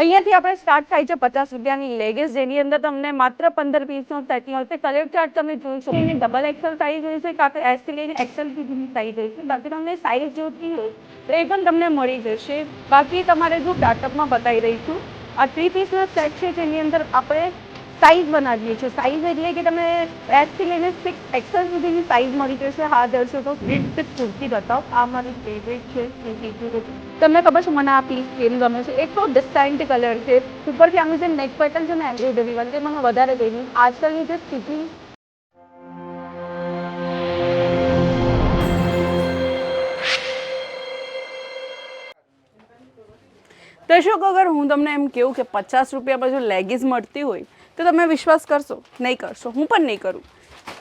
અહીંયાથી આપણે સ્ટાર્ટ થાય છે પચાસ રૂપિયાની લેગીસ જેની અંદર તમને માત્ર પંદર પીસનો સેટ મળશે કલર ચાર્ટ તમે જોઈ શકો એની ડબલ એક્સેલ સાઈઝ હોય છે, કાં તો એસથી લઈને એક્સેલ સુધીની સાઈઝ હોય છે. બાકી તમને સાઈઝ જોતી હોય, તો એ પણ તમને મળી જશે. બાકી તમારે જો સ્ટાર્ટઅપમાં બતાવી રહીશું આ થ્રી પીસનો સેટ છે, જેની અંદર આપણે સાઈઝ બનાવીએ છીએ. સાઈઝ એટલે કે તમે એસથી લઈને સિક્સ એક્સેલ સુધીની સાઈઝ મળી જશે. હા તો પ્રિન્ટ કુર્તી બતાવો. આ મારી ફેવરેટ છે. તમને ખબર છે, મને આ પીસ કેમ ગમે છે. એક તો ડિસ્ટાઇન્ટ કલર છે. ઉપરથી આનું જે નેક પેટર્ન છે ને એમ્બ્રોઇડરી વાળી મને વધારે ગમ્યું. આજકાલની જે સ્થિતિ દર્શકો, અગર હું તમને એમ કહું કે પચાસ રૂપિયામાં જો લેગીઝ મળતી હોય તો તમે વિશ્વાસ કરશો? નહીં કરશો. હું પણ નહીં કરું.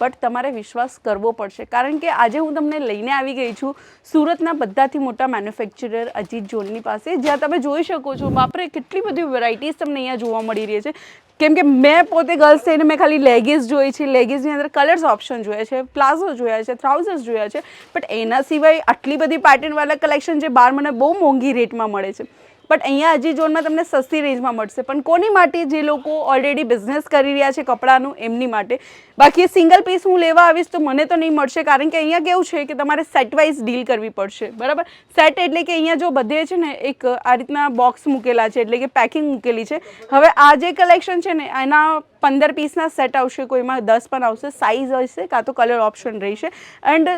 બટ તમારે વિશ્વાસ કરવો પડશે. કારણ કે આજે હું તમને લઈને આવી ગઈ છું સુરતના બધાથી મોટા મેન્યુફેક્ચરર અજીત જોનની પાસે. જ્યાં તમે જોઈ શકો છો, બાપરે, કેટલી બધી વેરાયટીઝ તમને અહીંયા જોવા મળી રહી છે. કેમ કે મેં પોતે ગર્લ્સ થઈને મેં ખાલી લેગીઝ જોઈ છે. લેગીઝની અંદર કલર્સ ઓપ્શન જોયા છે પ્લાઝો જોયા છે ટ્રાઉઝર્સ જોયા છે. બટ એના સિવાય આટલી બધી પેટર્નવાળા કલેક્શન જે બહાર મને બહુ મોંઘી રેટમાં મળે છે. બટ અહીંયા હજી ઝોનમાં તમને સસ્તી રેન્જમાં મળશે. પણ કોની માટે જે લોકો ઓલરેડી બિઝનેસ કરી રહ્યા છે કપડાનું, એમની માટે? બાકી સિંગલ પીસ હું લેવા આવીશ તો મને તો નહીં મળશે, કારણ કે અહીંયા કેવું છે કે તમારે સેટ વાઇઝ ડીલ કરવી પડશે. બરાબર? સેટ એટલે કે અહીંયા જો બધે છે ને એક આ રીતના બોક્સ મૂકેલા છે, એટલે કે પેકિંગ મૂકેલી છે. હવે આ જે કલેક્શન છે ને, એના પંદર પીસના સેટ આવશે, કોઈમાં દસ પણ આવશે સાઇઝ હશે, કાં તો કલર ઓપ્શન રહેશે. એન્ડ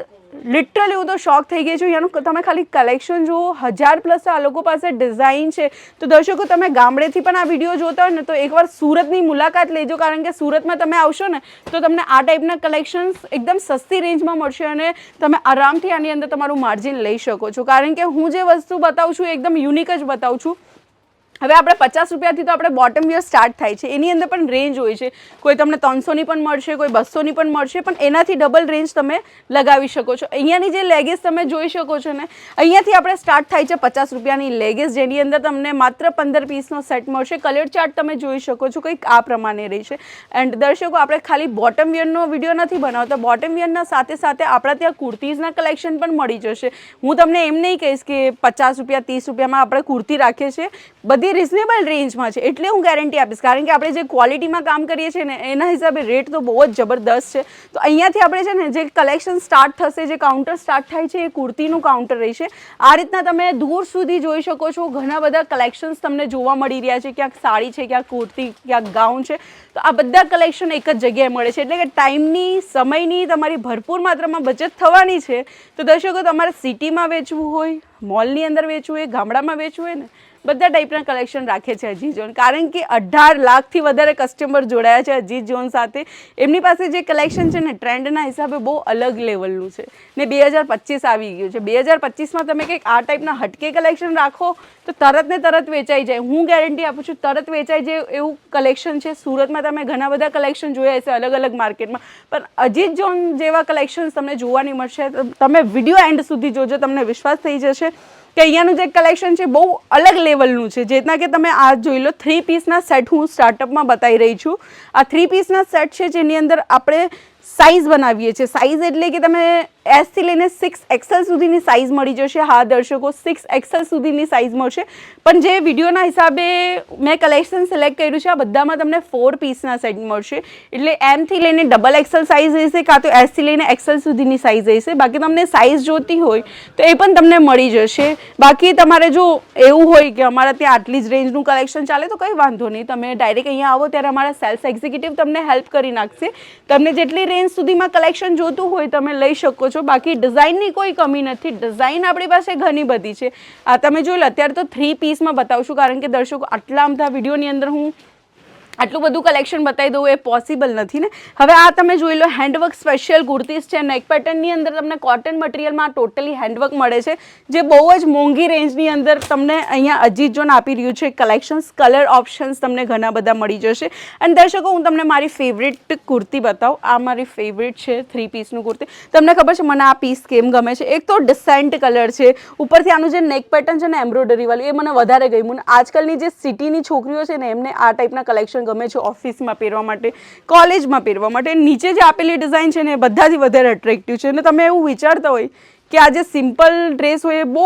લિટરલી હું તો શોખ થઈ ગઈ છું એનું તમે ખાલી કલેક્શન જુઓ, હજાર પ્લસ આ લોકો પાસે ડિઝાઇન છે. તો દર્શકો, તમે ગામડેથી પણ આ વીડિયો જોતા હોય ને, તો એકવાર સુરતની મુલાકાત લેજો, કારણ કે સુરતમાં તમે આવશો ને, તો તમને આ ટાઈપના કલેક્શન્સ એકદમ સસ્તી રેન્જમાં મળશે અને તમે આરામથી આની અંદર તમારું માર્જિન લઈ શકો છો. કારણ કે હું જે વસ્તુ બતાવું છું એકદમ યુનિક જ બતાવું છું. હવે આપણે પચાસ રૂપિયાથી તો આપણે બોટમ વિયર સ્ટાર્ટ થાય છે. એની અંદર પણ રેન્જ હોય છે. કોઈ તમને ત્રણસોની પણ મળશે, કોઈ બસોની પણ મળશે, પણ એનાથી ડબલ રેન્જ તમે લગાવી શકો છો. અહીંયાની જે લેગીસ તમે જોઈ શકો છો ને, અહીંયાથી આપણે સ્ટાર્ટ થાય છે પચાસ રૂપિયાની લેગીસ જેની અંદર તમને માત્ર પંદર પીસનો સેટ મળશે. કલર ચાર્ટ તમે જોઈ શકો છો કંઈક આ પ્રમાણે રહેશે એન્ડ દર્શકો, આપણે ખાલી બોટમ વિયરનો વીડિયો નથી બનાવતા. બોટમ વિયરના સાથે સાથે આપણા ત્યાં કુર્તીઝના કલેક્શન પણ મળી જશે. હું તમને એમ નહીં કહીશ કે પચાસ રૂપિયા, ત્રીસ રૂપિયામાં આપણે કુર્તી રાખીએ છીએ. બધી રિઝનેબલ રેન્જમાં છે, એટલે હું ગેરંટી આપીશ. કારણ કે આપણે જે ક્વોલિટીમાં કામ કરીએ છીએ ને, એના હિસાબે રેટ તો બહુ જ જબરદસ્ત છે. તો અહીંયાથી આપણે છે ને, જે કલેક્શન સ્ટાર્ટ થશે, જે કાઉન્ટર સ્ટાર્ટ થાય છે, એ કુર્તીનું કાઉન્ટર રહેશે. આ રીતના તમે દૂર સુધી જોઈ શકો છો, ઘણા બધા કલેક્શન્સ તમને જોવા મળી રહ્યા છે, ક્યાંક સાડી છે, ક્યાંક કુર્તી, ક્યાંક ગાઉન છે. તો આ બધા કલેક્શન એક જ જગ્યાએ મળે છે, એટલે કે ટાઈમની સમયની તમારી ભરપૂર માત્રામાં બચત થવાની છે. તો દર્શકો, તમારે સિટીમાં વેચવું હોય મોલની અંદર વેચવું હોય, ગામડામાં વેચવું હોય ને બધા ટાઈપના કલેક્શન રાખે છે અજીત જોન. કારણ કે અઢાર લાખથી વધારે કસ્ટમર જોડાયા છે અજીત જોન સાથે. એમની પાસે જે કલેક્શન છે ને ટ્રેન્ડના હિસાબે બહુ અલગ લેવલનું છે. ને બે હજાર પચીસ આવી ગયું છે. બે હજાર પચીસમાં તમે કંઈક આ ટાઈપના હટકે કલેક્શન રાખો, તો તરત ને તરત વેચાઈ જાય. હું ગેરંટી આપું છું, તરત વેચાઈ જાય એવું કલેક્શન છે. સુરતમાં તમે ઘણા બધા કલેક્શન જોયા હશે અલગ અલગ માર્કેટમાં પણ અજીત જોન જેવા કલેક્શન્સ તમને જોવાની મળશે. તમે વીડિયો એન્ડ સુધી જોજો, તમને વિશ્વાસ થઈ જશે. કે અહીંયાનું જે કલેક્શન છે, બહુ અલગ લેવલનું છે. જેના કે તમે આ જોઈ લો થ્રી પીસના સેટ હું સ્ટાર્ટઅપમાં બતાવી રહી છું. આ થ્રી પીસના સેટ છે, જેની અંદર આપણે સાઇઝ બનાવીએ છીએ. સાઇઝ એટલે કે તમે એસથી લઈને સિક્સ એક્સેલ સુધીની સાઇઝ મળી જશે. હા, દર્શકો સિક્સ એક્સેલ સુધીની સાઇઝ મળશે. પણ જે વિડીયોના હિસાબે મેં કલેક્શન સિલેક્ટ કર્યું છે, આ બધામાં તમને ફોર પીસના સેટ મળશે. એટલે એમથી લઈને ડબલ એક્સેલ સાઇઝ રહેશે કાં તો એસથી લઈને એક્સેલ સુધીની સાઇઝ રહેશે બાકી તમને સાઇઝ જોતી હોય, તો એ પણ તમને મળી જશે. બાકી તમારે જો એવું હોય કે અમારા ત્યાં આટલી જ રેન્જનું કલેક્શન ચાલે, તો કંઈ વાંધો નહીં. તમે ડાયરેક્ટ અહીંયા આવો, ત્યારે અમારા સેલ્સ એક્ઝિક્યુટિવ તમને હેલ્પ કરી નાખશે. તમને જેટલી રેન્જ સુધીમાં કલેક્શન જોતું હોય, તમે લઈ શકો છો, બાકી ડિઝાઇનની કોઈ કમી નથી. ડિઝાઇન આપણી પાસે ઘણી બધી છે. આ તમે જોઈ અત્યારે તો થ્રી પીસમાં બતાવશું કારણ કે દર્શકો, આટલા બધા વિડીયોની અંદર હું આટલું બધું કલેક્શન બતાવી દઉં એ પોસિબલ નથી ને. હવે આ તમે જોઈ લો હેન્ડવર્ક સ્પેશિયલ કુર્તીઝ છે નેક પેટર્નની અંદર તમને કોટન મટીરિયલમાં ટોટલી હેન્ડવર્ક મળે છે, જે બહુ જ મોંઘી રેન્જની અંદર તમને અહીંયા અજીત જોન આપી રહ્યું છે કલેક્શન્સ કલર ઓપ્શન્સ તમને ઘણા બધા મળી જશે. અને દર્શકો, હું તમને મારી ફેવરેટ કુર્તી બતાવું. આ મારી ફેવરેટ છે થ્રી પીસનું કુર્તી. તમને ખબર છે, મને આ પીસ કેમ ગમે છે? એક તો ડિસેન્ટ કલર છે. ઉપરથી આનું જે નેક પેટર્ન છે ને એમ્બ્રોઇડરી વાળું, એ મને વધારે ગમ્યું. આજકાલની જે સિટીની છોકરીઓ છે ને, એમને આ ટાઈપના કલેક્શન ગમે છે ઓફિસમાં પહેરવા માટે, કોલેજમાં પહેરવા માટે, નીચે જે આપેલી ડિઝાઇન છે ને એ બધાથી વધારે અટ્રેક્ટિવ છે. અને તમે એવું વિચારતા હોય કે આ જે સિમ્પલ ડ્રેસ હોય એ બહુ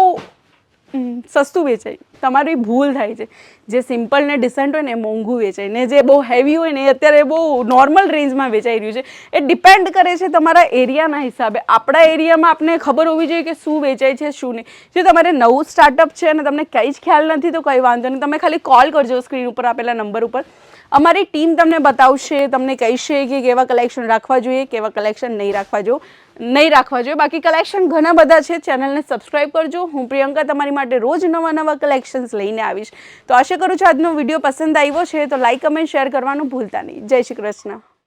સસ્તું વેચાય. તમારી ભૂલ થાય છે. જે સિમ્પલ ને ડિસન્ટ હોય ને એ મોંઘું વેચાય. ને જે બહુ હેવી હોય ને એ અત્યારે બહુ નોર્મલ રેન્જમાં વેચાઈ રહ્યું છે. એ ડિપેન્ડ કરે છે તમારા એરિયાના હિસાબે. આપણા એરિયામાં આપને ખબર હોવી જોઈએ કે શું વેચાય છે, શું નહીં. જો તમારે નવું સ્ટાર્ટઅપ છે અને તમને કંઈ જ ખ્યાલ નથી, તો કંઈ વાંધો નહીં. તમે ખાલી કોલ કરજો સ્ક્રીન ઉપર આપેલા નંબર ઉપર. અમારી ટીમ તમને બતાવશે, તમને કહેશે કે કેવા કલેક્શન રાખવા જોઈએ, કેવા કલેક્શન નહીં રાખવા જો નહીં રાખવા જોઈએ. બાકી કલેક્શન ઘણા બધા છે, ચેનલને સબસ્ક્રાઇબ કરજો. હું પ્રિયંકા તમારી માટે રોજ નવા નવા કલેક્શન્સ લઈને આવીશ. તો આશા કરું છું આજનો વીડિયો પસંદ આવ્યો છે, તો લાઇક કમેન્ટ, શેર કરવાનું ભૂલતા નહીં. જય શ્રી કૃષ્ણ.